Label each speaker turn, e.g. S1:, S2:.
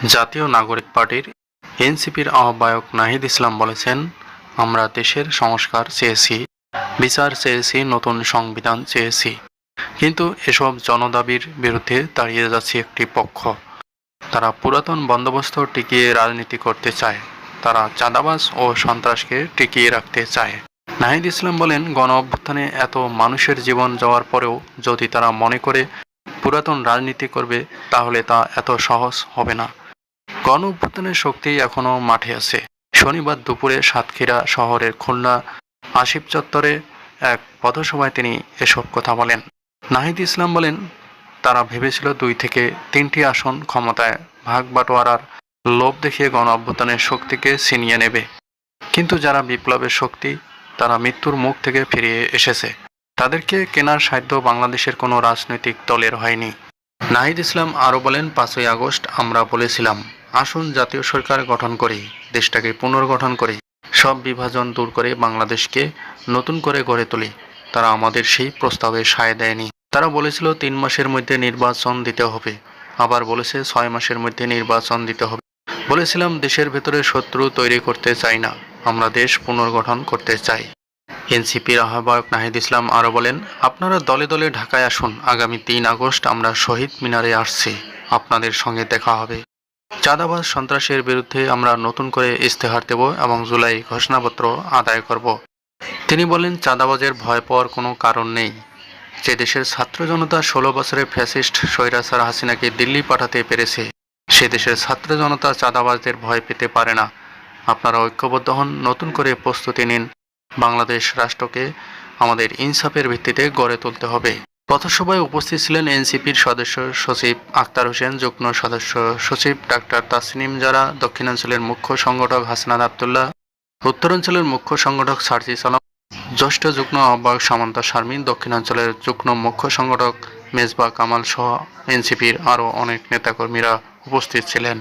S1: জাতীয় নাগরিক পার্টির এনসিপির আহ্বায়ক নাহিদ ইসলাম বলেছেন, আমরা দেশের সংস্কার চেয়েছি, বিচার চেয়েছি, নতুন সংবিধান চেয়েছি। কিন্তু এসব জনদাবির বিরুদ্ধে দাঁড়িয়ে যাচ্ছে একটি পক্ষ। তারা পুরাতন বন্দোবস্ত টিকিয়ে রাজনীতি করতে চায়। তারা চাঁদাবাজ ও সন্ত্রাসকে টিকিয়ে রাখতে চায়। নাহিদ ইসলাম বলেন, গণ অভ্যুত্থানে এত মানুষের জীবন যাওয়ার পরেও যদি তারা মনে করে পুরাতন রাজনীতি করবে, তাহলে তা এত সহজ হবে না। গণ অভ্যুত্থানের শক্তি এখনও মাঠে আছে। শনিবার দুপুরে সাতক্ষীরা শহরের খুলনা আসিফ চত্বরে এক পথসভায় তিনি এসব কথা বলেন। নাহিদ ইসলাম বলেন, তারা ভেবেছিল দুই থেকে তিনটি আসন ক্ষমতায় ভাগ বাটোয়ারার লোভ দেখিয়ে গণ অভ্যুত্থানের শক্তিকে ছিনিয়ে নেবে। কিন্তু যারা বিপ্লবের শক্তি, তারা মৃত্যুর মুখ থেকে ফিরিয়ে এসেছে। তাদেরকে কেনার সাধ্য বাংলাদেশের কোনো রাজনৈতিক দলের হয়নি। নাহিদ ইসলাম আরও বলেন, পাঁচই আগস্ট আমরা বলেছিলাম আসুন জাতীয় সরকার গঠন করি, দেশটাকে পুনর্গঠন করি। সব বিভাজন দূর করে বাংলাদেশকে নতুন করে গড়ে তুলি। তারা আমাদের সেই প্রস্তাবে সায় দেয়নি। তারা বলেছিল তিন মাসের মধ্যে নির্বাচন দিতে হবে। আবার বলেছে ছয় মাসের মধ্যে নির্বাচন দিতে হবে। বলেছিলাম দেশের ভেতরে শত্রু তৈরি করতে চাই না, আমরা দেশ পুনর্গঠন করতে চাই। এনসিপির আহ্বায়ক নাহিদ ইসলাম আরও বলেন, আপনারা দলে দলে ঢাকায় আসুন, আগামী তিন আগস্ট আমরা শহীদ মিনারে আসছি। আপনাদের সঙ্গে দেখা হবে। চাঁদাবাজ সন্ত্রাসের বিরুদ্ধে আমরা নতুন করে ইস্তেহার দেব এবং জুলাই ঘোষণাপত্র আদায় করব। তিনি বলেন, চাঁদাবাজের ভয় পাওয়ার কোনো কারণ নেই। যে দেশের ছাত্র জনতা ষোলো বছরে ফ্যাসিস্ট স্বৈরাচার হাসিনাকে দিল্লি পাঠাতে পেরেছে, সে দেশের ছাত্র জনতা চাঁদাবাজদের ভয় পেতে পারে না। আপনারা ঐক্যবদ্ধ হন, নতুন করে প্রস্তুতি নিন। বাংলাদেশ রাষ্ট্রকে আমাদের ইনসাফের ভিত্তিতে গড়ে তুলতে হবে। পথসভায় উপস্থিত ছিলেন এনসিপির সদস্য সচিব আক্তার হোসেন, যুগ্ম সদস্য সচিব ডাক্তার তাসনিম জারা, দক্ষিণাঞ্চলের মুখ্য সংগঠক হাসনাদ আবদুল্লাহ, উত্তরাঞ্চলের মুখ্য সংগঠক সার্জিস আলম জ্যেষ্ঠ যুগ্ম আহ্বায়ক সামন্তা শারমিন, দক্ষিণাঞ্চলের যুগ্ম মুখ্য সংগঠক মেজবা কামাল সহ এনসিপির আরও অনেক নেতাকর্মীরা উপস্থিত ছিলেন।